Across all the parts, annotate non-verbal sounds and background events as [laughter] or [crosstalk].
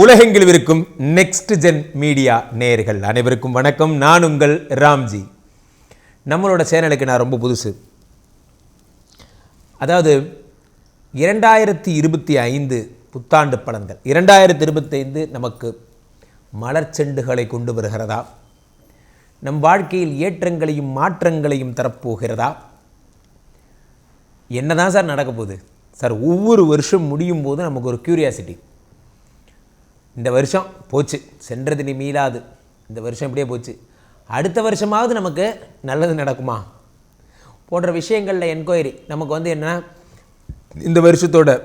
உலகெங்கில் இருக்கும் next gen media நேயர்கள் அனைவருக்கும் வணக்கம். நான் உங்கள் ராம்ஜி. நம்மளோட சேனலுக்கு நான் ரொம்ப புதுசு. அதாவது இரண்டாயிரத்தி இருபத்தி ஐந்து புத்தாண்டு பலன்கள். இரண்டாயிரத்தி இருபத்தைந்து நமக்கு மலர்ச்செண்டுகளை கொண்டு வருகிறதா? நம் வாழ்க்கையில் ஏற்றங்களையும் மாற்றங்களையும் தரப்போகிறதா? என்னதான் சார் நடக்க போகுது சார் ஒவ்வொரு வருஷம் முடியும் போது நமக்கு ஒரு க்யூரியாசிட்டி இந்த வருஷம் போச்சு. சென்றது நீ மீளாது. இந்த வருஷம் இப்படியே போச்சு. அடுத்த வருஷமாவது நமக்கு நல்லது நடக்குமா? போன்ற விஷயங்களில் என்கொயரி. நமக்கு வந்து என்ன? இந்த வருஷத்தோட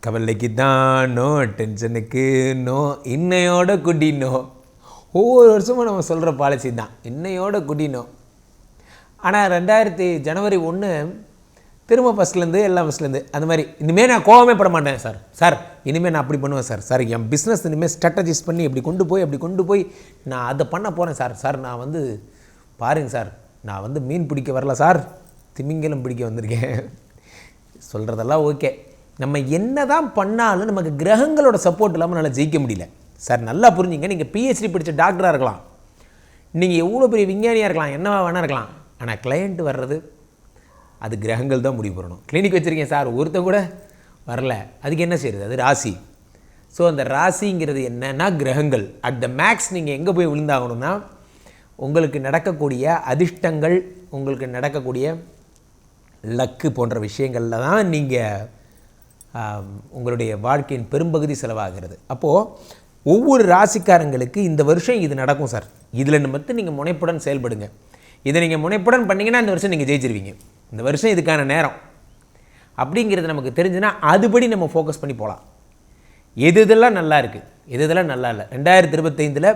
கவலைக்கு தான் நோ டென்ஷனுக்கு நோ இன்னையோட குடினோ. ஒவ்வொரு வருஷமும் நம்ம சொல்கிற பாலிசி தான். இன்னையோட குடினோ. ஆனால் ரெண்டாயிரத்தி ஜனவரி ஒன்று திரும்ப ஃபஸ்ட்லேருந்து எல்லாம் ஃபஸ்ட்லேருந்து அந்த மாதிரி. இனிமேல் நான் கோவமே பட மாட்டேன் சார் சார் இனிமேல் நான் அப்படி பண்ணுவேன் சார் சார் என் பிஸ்னஸ் இனிமேல் ஸ்ட்ராட்டஜிஸ் பண்ணி இப்படி கொண்டு போய் அப்படி கொண்டு போய் நான் அதை பண்ண போகிறேன் சார் சார் நான் வந்து பாருங்க சார் நான் வந்து மீன் பிடிக்க வரல சார் திமிங்கலம் பிடிக்க வந்திருக்கேன். [laughs] சொல்கிறதெல்லாம் ஓகே நம்ம என்ன தான் பண்ணாலும் நமக்கு கிரகங்களோட சப்போர்ட் இல்லாமல் நல்லா ஜெயிக்க முடியல. சார் நல்லா புரிஞ்சுங்க. நீங்கள் பிஹெச்டி படித்த டாக்டராக இருக்கலாம். நீங்கள் எவ்வளோ பெரிய விஞ்ஞானியாக இருக்கலாம். என்னவா வேணா இருக்கலாம். ஆனால் கிளையண்ட் வர்றது அது கிரகங்கள் தான் முடிவு பண்ணணும். கிளினிக் வச்சுருக்கேன் சார் ஒருத்தன் கூட வரல. அதுக்கு என்ன செய்யுது அது ராசி. ஸோ அந்த ராசிங்கிறது என்னன்னா கிரகங்கள். அட் த மேக்ஸ் நீங்கள் எங்கே போய் விழுந்தாகணும்னா உங்களுக்கு நடக்கக்கூடிய அதிர்ஷ்டங்கள் உங்களுக்கு நடக்கக்கூடிய லக்கு போன்ற விஷயங்களில் தான் நீங்கள் உங்களுடைய வாழ்க்கையின் பெரும்பகுதி செலவாகிறது. அப்போது ஒவ்வொரு ராசிக்காரங்களுக்கு இந்த வருஷம் இது நடக்கும் சார். இதில் மட்டும் நீங்கள் முனைப்புடன் செயல்படுங்க. இதை நீங்கள் முனைப்புடன் பண்ணிங்கன்னா இந்த வருஷம் நீங்கள் ஜெயிச்சிருவீங்க. இந்த வருஷம் இதுக்கான நேரம். அப்படிங்கிறது நமக்கு தெரிஞ்சுன்னா அதுபடி நம்ம ஃபோக்கஸ் பண்ணி போகலாம். எது இதெல்லாம் நல்லா இருக்குது எது இதெல்லாம் நல்லா இல்லை? ரெண்டாயிரத்தி இருபத்தைந்தில்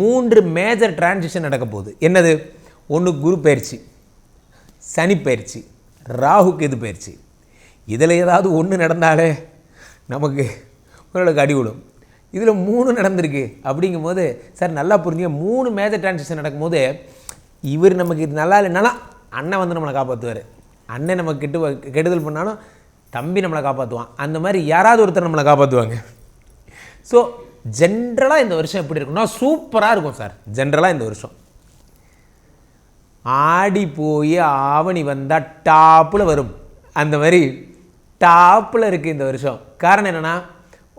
மூன்று மேஜர் டிரான்சிஷன் நடக்க போகுது. என்னது? ஒன்று குரு பயிற்சி சனி பயிற்சி ராகுக்கு எது பயிற்சி. இதில் ஏதாவது ஒன்று நடந்தாலே நமக்கு ஓரளவுக்கு அடி விடும் இதில் மூணு நடந்திருக்கு. அப்படிங்கும்போது சார் நல்லா புரிஞ்சுங்க. மூணு மேஜர் டிரான்சிஷன் நடக்கும்போது இவர் நமக்கு இது நல்லா இல்லைனாலும் அண்ணன் வந்து நம்மளை காப்பாற்றுவார் அண்ணன் நம்ம கெட்டு கெடுதல் பண்ணாலும் தம்பி நம்மளை காப்பாற்றுவான் அந்த மாதிரி யாராவது ஒருத்தர் நம்மளை காப்பாற்றுவாங்க ஸோ ஜென்ரலாக இந்த வருஷம் எப்படி இருக்குன்னா சூப்பராக இருக்கும் சார். ஜென்ரலாக இந்த வருஷம். ஆடி போய் ஆவணி வந்தால் டாப்பில் வரும். அந்த மாதிரி டாப்பில் இருக்குது இந்த வருஷம். காரணம் என்னென்னா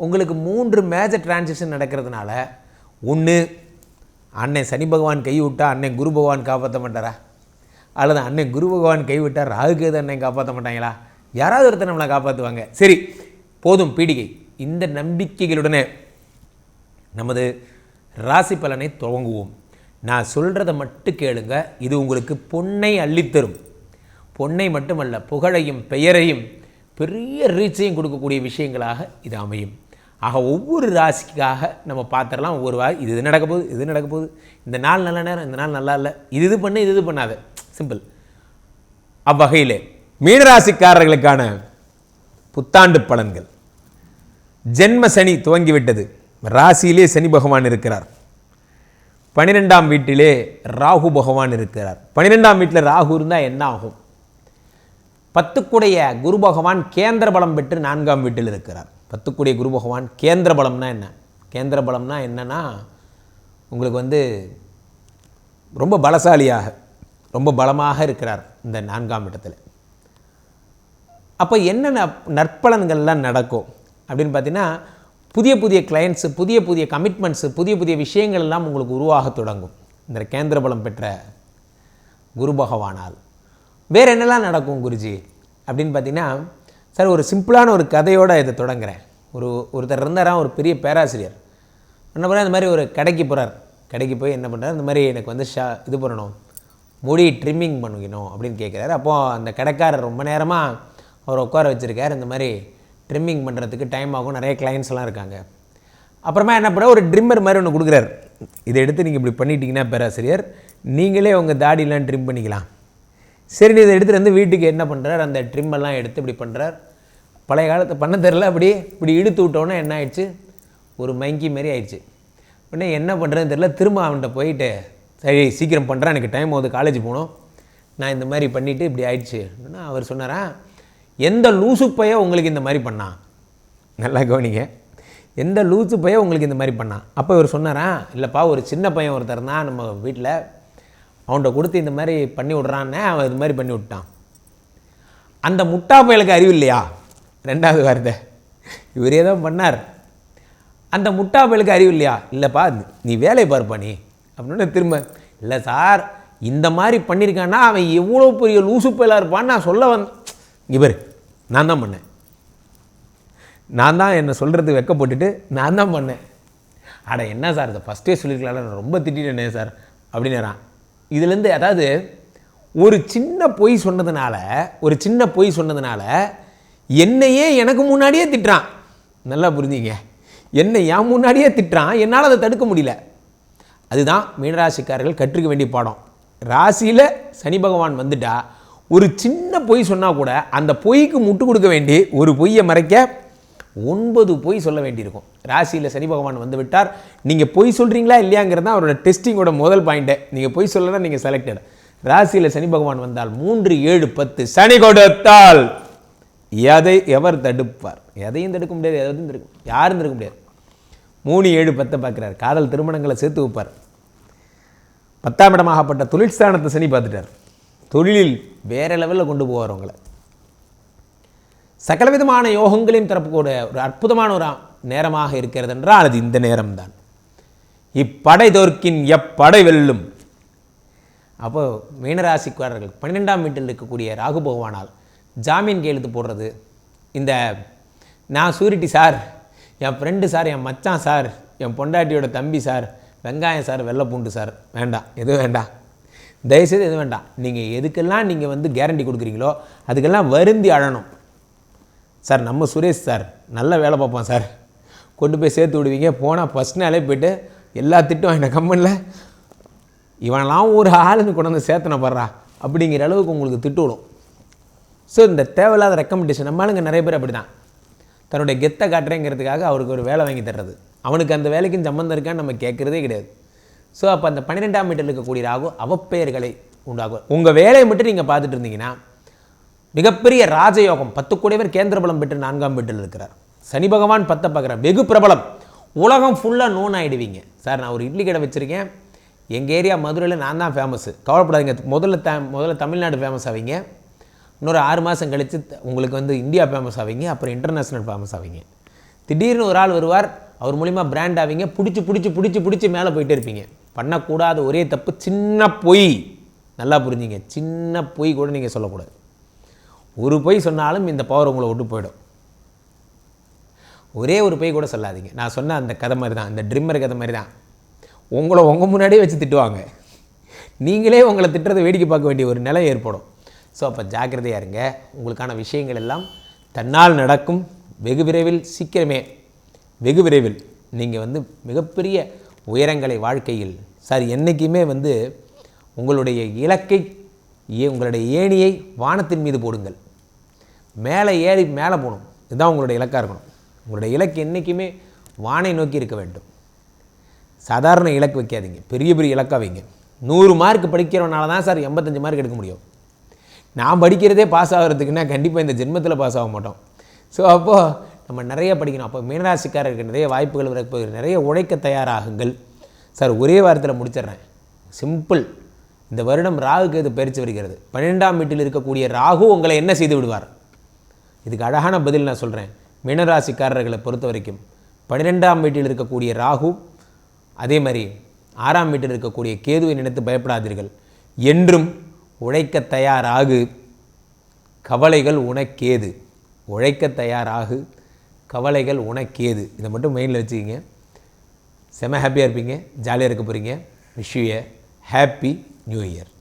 உங்களுக்கு மூன்று மேஜர் டிரான்சிஷன் நடக்கிறதுனால ஒன்று அண்ணன் சனி பகவான் கை விட்டா அண்ணன் குரு பகவான் காப்பாற்ற மாட்டாரா? அல்லது அண்ணன் குரு பகவான் கைவிட்டார் ராகுகேது அண்ணன் காப்பாற்ற மாட்டாங்களா? யாராவது ஒருத்தர் நம்மளை காப்பாற்றுவாங்க சரி போதும் பீடிகை. இந்த நம்பிக்கைகளுடனே நமது ராசி பலனை துவங்குவோம். நான் சொல்கிறத மட்டும் கேளுங்க. இது உங்களுக்கு பொன்னை அள்ளித்தரும். பொன்னை மட்டுமல்ல புகழையும் பெயரையும் பெரிய ரீச்சையும் கொடுக்கக்கூடிய விஷயங்களாக இது அமையும். ஆக ஒவ்வொரு ராசிக்காக நம்ம பார்த்துடலாம். ஒவ்வொரு வா இது இது நடக்க போகுது இது நடக்க போகுது. இந்த நாள் நல்ல நேரம் இந்த நாள் நல்லா இல்லை. இது இது பண்ணு இது இது பண்ணாத. சிம்பிள் அவ்வகையிலே மீனராசிக்காரர்களுக்கான புத்தாண்டு பலன்கள். ஜென்ம சனி துவங்கிவிட்டது. ராசியிலே சனி பகவான் இருக்கிறார். பன்னிரெண்டாம் வீட்டிலே ராகு பகவான் இருக்கிறார். பன்னிரெண்டாம் வீட்டில் ராகு இருந்தால் என்ன ஆகும்? பத்துக்குடைய குரு பகவான் கேந்திர பலம் பெற்று நான்காம் வீட்டில் இருக்கிறார். பத்துக்குடைய குரு பகவான் கேந்திர பலம்னா என்ன? கேந்திர பலம்னா என்னன்னா உங்களுக்கு வந்து ரொம்ப பலசாலியாக ரொம்ப பலமாக இருக்கிறார் இந்த நான்காம் இடத்துல. அப்போ என்னென்ன நற்பலன்கள்லாம் நடக்கும்? அப்படின்னு பார்த்தீங்கன்னா புதிய புதிய கிளையண்ட்ஸு புதிய புதிய கமிட்மெண்ட்ஸு புதிய புதிய விஷயங்கள் எல்லாம் உங்களுக்கு உருவாக தொடங்கும். இந்த கேந்திர பலம் பெற்ற குரு பகவானால். வேறு என்னெல்லாம் நடக்கும் குருஜி? அப்படின்னு பார்த்தீங்கன்னா சார் ஒரு சிம்பிளான ஒரு கதையோடு இதை தொடங்குறேன். ஒரு ஒருத்தர் இருந்தாராம் ஒரு பெரிய பேராசிரியர். என்ன பண்ணுறாரு இந்த மாதிரி ஒரு கடைக்கு போகிறார் கடைக்கு போய் என்ன பண்ணுறாரு இந்த மாதிரி எனக்கு வந்து ஷா இது பண்ணணும். முடி ட்ரிம்மிங் பண்ணிக்கணும் அப்படின்னு கேட்குறாரு அப்போது அந்த கடைக்காரர் ரொம்ப நேரமாக அவர் உட்கார வச்சுருக்கார். இந்த மாதிரி ட்ரிம்மிங் பண்ணுறதுக்கு டைம் ஆகும். நிறைய கிளைண்ட்ஸ்லாம் இருக்காங்க. அப்புறமா என்ன பண்ண ஒரு ட்ரிம்மர் மாதிரி ஒன்று கொடுக்குறாரு. இதை எடுத்து நீங்கள் இப்படி பண்ணிட்டீங்கன்னா பேராசிரியர் நீங்களே உங்கள் தாடியெலாம் ட்ரிம் பண்ணிக்கலாம். சரி இதை எடுத்துகிட்டு வந்து வீட்டுக்கு என்ன பண்ணுறார் அந்த ட்ரிம்மெல்லாம் எடுத்து இப்படி பண்ணுறார் பழைய காலத்தை பண்ண தெரில அப்படி இப்படி இழுத்து விட்டோன்னே என்ன ஆயிடுச்சு? ஒரு மங்கி மாதிரி ஆயிடுச்சு. உடனே என்ன பண்ணுறதுன்னு தெரில திரும்ப அவன்கிட்ட போயிட்டு சரி சீக்கிரம் பண்ணுறேன் எனக்கு டைம் ஆகுது காலேஜ் போகணும். நான் இந்த மாதிரி பண்ணிவிட்டு இப்படி ஆயிடுச்சு. அப்படின்னா அவர் சொன்னாரா எந்த லூசு பைய உங்களுக்கு இந்த மாதிரி பண்ணான் நல்லா கவனிங்க. எந்த லூசு பையன் உங்களுக்கு இந்த மாதிரி பண்ணான் அப்போ இவர் சொன்னாரா இல்லைப்பா ஒரு சின்ன பையன் ஒருத்தர் தான் நம்ம வீட்டில் அவன்கிட்ட கொடுத்து இந்த மாதிரி பண்ணி விட்றான்னே அவன் இது மாதிரி பண்ணி விட்டான். அந்த முட்டா பயலுக்கு அறிவு இல்லையா? ரெண்டாவது வார்த்தை. இவரே தான் பண்ணார். அந்த முட்டா பயலுக்கு அறிவு இல்லையா? இல்லைப்பா நீ வேலையை பார்ப்பா நீ. அப்படின்னு திரும்ப இல்லை சார் இந்த மாதிரி பண்ணியிருக்கான்னா அவன் எவ்வளோ பெரிய லூசு பயலாக இருப்பான்னு நான் சொல்ல வந்தேன் இவர் நான் தான் பண்ணேன். நான் தான் என்னை சொல்கிறது வெக்கப்பட்டுட்டு நான் தான் பண்ணேன். அட என்ன சார் இதை ஃபஸ்ட்டே சொல்லியிருக்கலாம்ல நான் ரொம்ப திட்டிட்டேனே சார் அப்படின்னாரான் இதுலேருந்து அதாவது ஒரு சின்ன பொய் சொன்னதுனால ஒரு சின்ன பொய் சொன்னதுனால என்னையே எனக்கு முன்னாடியே திட்டுறான். நல்லா புரிஞ்சுங்க. என்னை என் முன்னாடியே திட்டுறான். என்னால் அதை தடுக்க முடியல. அதுதான் மீனராசிக்காரர்கள் கற்றுக்க வேண்டிய பாடம். ராசியில் சனி பகவான் வந்துட்டா ஒரு சின்ன பொய் சொன்னால் கூட அந்த பொய்க்கு முட்டு கொடுக்க வேண்டி ஒரு பொய்யை மறைக்க ஒன்பது பொய் சொல்ல வேண்டியிருக்கும். ராசியில் சனி பகவான் வந்து விட்டார். நீங்கள் பொய் சொல்கிறீங்களா இல்லையாங்கிறது தான் அவரோட டெஸ்டிங்கோட முதல் பாயிண்ட்டு நீங்கள் பொய் சொல்லனா நீங்கள் செலக்டட் ராசியில் சனி பகவான் வந்தால் மூன்று ஏழு பத்து சனி கொடுத்தால் எதை எவர் தடுப்பார்? எதையும் தடுக்க முடியாது எதையும் தடுக்க யாரும் தடுக்க முடியாது. மூணு ஏழு பத்தை பார்க்குறாரு. காதல் திருமணங்களை சேர்த்து வைப்பார். பத்தாம் இடமாகப்பட்ட தொழிற்ஸ்தானத்தை சனி பார்த்துட்டார். தொழிலில் வேற லெவலில் கொண்டு போவார் உங்களை சகலவிதமான யோகங்களையும் தரப்புக்கூட ஒரு அற்புதமான ஒரு நேரமாக இருக்கிறது என்றால் அது இந்த நேரம்தான். இப்படை தோற்கின் எப்படை வெல்லும். அப்போ மீனராசிக்காரர்கள் பன்னிரெண்டாம் வீட்டில் இருக்கக்கூடிய ராகு பகவானால் ஜாமீன் கையெழுத்து போடுறது. இந்த நான் சூரிட்டி சார் என் ஃப்ரெண்டு சார் என் மச்சான் சார் என் பொண்டாட்டியோட தம்பி சார் வெங்காயம் சார் வெள்ளைப்பூண்டு சார் வேண்டாம். எதுவும் வேண்டாம்? தயவுசெய்து எதுவும் வேண்டாம்? நீங்கள் எதுக்கெல்லாம் நீங்கள் வந்து கேரண்டி கொடுக்குறீங்களோ அதுக்கெல்லாம் வருந்தி அழணும். சார் நம்ம சுரேஷ் சார் நல்ல வேலை பார்ப்போம் சார். கொண்டு போய் சேர்த்து விடுவீங்க. போனால் ஃபஸ்ட் நாளே போய்ட்டு எல்லா திட்டம் என்ன கம்பெனியில் இவனெல்லாம் ஒரு ஆளுன்னு கொண்டு வந்து சேர்த்தனை படுறா அப்படிங்கிற அளவுக்கு உங்களுக்கு திட்டு விடும். ஸோ இந்த தேவையில்லாத ரெக்கமெண்டேஷன் நம்மளுங்க நிறைய பேர் அப்படி தான் தன்னுடைய கெத்தை காட்டுறேங்கிறதுக்காக அவருக்கு ஒரு வேலை வாங்கி தர்றது. அவனுக்கு அந்த வேலைக்கும் சம்மந்தம் இருக்கான்னு நம்ம கேட்குறதே கிடையாது. ஸோ அப்போ அந்த பன்னிரெண்டாம் மீட்டர் இருக்கக்கூடிய ராகு அவப்பெயர்களை உண்டாகும் உங்கள் வேலையை மட்டும் நீங்கள் பார்த்துட்டு இருந்தீங்கன்னா மிகப்பெரிய ராஜயோகம் பத்து கோடிவர் கேந்திர பலம் பெற்று நான்காம் வீட்டில் இருக்கிறார். சனி பகவான் பத்தை பார்க்குறார் வெகு பிரபலம். உலகம் ஃபுல்லாக நோன் ஆகிடுவீங்க சார் நான் ஒரு இட்லி கடை வச்சுருக்கேன். எங்கள் ஏரியா மதுரையில் நான் தான் ஃபேமஸ்ஸு கவலைப்படாதீங்க. முதல்ல த முதல்ல தமிழ்நாடு ஃபேமஸ் ஆவீங்க. இன்னொரு ஆறு மாதம் கழித்து உங்களுக்கு வந்து இந்தியா ஃபேமஸ் ஆவீங்க. அப்புறம் இன்டர்நேஷ்னல் ஃபேமஸ் ஆவீங்க. திடீர்னு ஒரு ஆள் வருவார். அவர் மூலிமா பிராண்ட் ஆவீங்க பிடிச்சி பிடிச்சி பிடிச்சி பிடிச்சி மேலே போயிட்டே இருப்பீங்க. பண்ணக்கூடாத ஒரே தப்பு சின்ன பொய். நல்லா புரிஞ்சுங்க. சின்ன பொய் கூட நீங்கள் சொல்லக்கூடாது. ஒரு பொய் சொன்னாலும் இந்த பவர் உங்களை விட்டு போயிடும். ஒரே ஒரு பொய் கூட சொல்லாதீங்க. நான் சொன்ன அந்த கதை மாதிரி தான் இந்த ட்ரிம்மர் கதை மாதிரி தான் உங்களை உங்கள் முன்னாடியே வச்சு திட்டுவாங்க. நீங்களே உங்களை திட்டுறதை வேடிக்கை பார்க்க வேண்டிய ஒரு நிலை ஏற்படும். ஸோ அப்போ ஜாக்கிரதையாக இருங்க. உங்களுக்கான விஷயங்கள் எல்லாம் தன்னால் நடக்கும். வெகு விரைவில் சீக்கிரமே வெகு விரைவில் நீங்கள் வந்து மிகப்பெரிய உயரங்களை வாழ்க்கையில் சார் என்றைக்குமே வந்து உங்களுடைய இலக்கை ஏ- உங்களுடைய ஏணியை வானத்தின் மீது போடுங்கள். மேலே ஏறி மேலே போகணும். இதுதான் உங்களுடைய இலக்காக இருக்கணும். உங்களுடைய இலக்கு என்றைக்குமே வானை நோக்கி இருக்க வேண்டும். சாதாரண இலக்கு வைக்காதீங்க. பெரிய பெரிய இலக்காக வைங்க. நூறு மார்க் படிக்கிறவனால தான் சார் எண்பத்தஞ்சு மார்க் எடுக்க முடியும். நான் படிக்கிறதே பாஸ் ஆகிறதுக்குன்னா கண்டிப்பாக இந்த ஜென்மத்தில் பாஸ் ஆக மாட்டோம். ஸோ அப்போது நம்ம நிறைய படிக்கணும். அப்போ மீனராசிக்காரருக்கு நிறைய வாய்ப்புகள் வரப்போகிற நிறைய உழைக்க தயாராகுங்கள். சார் ஒரே வாரத்தில் முடிச்சிடுறேன். சிம்பிள் இந்த வருடம் ராகுக்கு இது பயிற்சி வருகிறது? பன்னிரெண்டாம் வீட்டில் இருக்கக்கூடிய ராகு உங்களை என்ன செய்து விடுவார்? இதுக்கு அழகான பதில் நான் சொல்கிறேன் மீனராசிக்காரர்களை பொறுத்த வரைக்கும் பன்னிரெண்டாம் வீட்டில் இருக்கக்கூடிய ராகு அதே மாதிரி ஆறாம் வீட்டில் இருக்கக்கூடிய கேதுவை நினைத்து பயப்படாதீர்கள். என்றும் உழைக்க தயாராகு. கவலைகள் உனக்கேது. உழைக்க தயாராகு. கவலைகள் உனக்கேது இதை மட்டும் மெயினில் வச்சுக்கிங்க. செம ஹாப்பியாக இருப்பீங்க. ஜாலியாக இருக்க போகிறீங்க wish you happy new year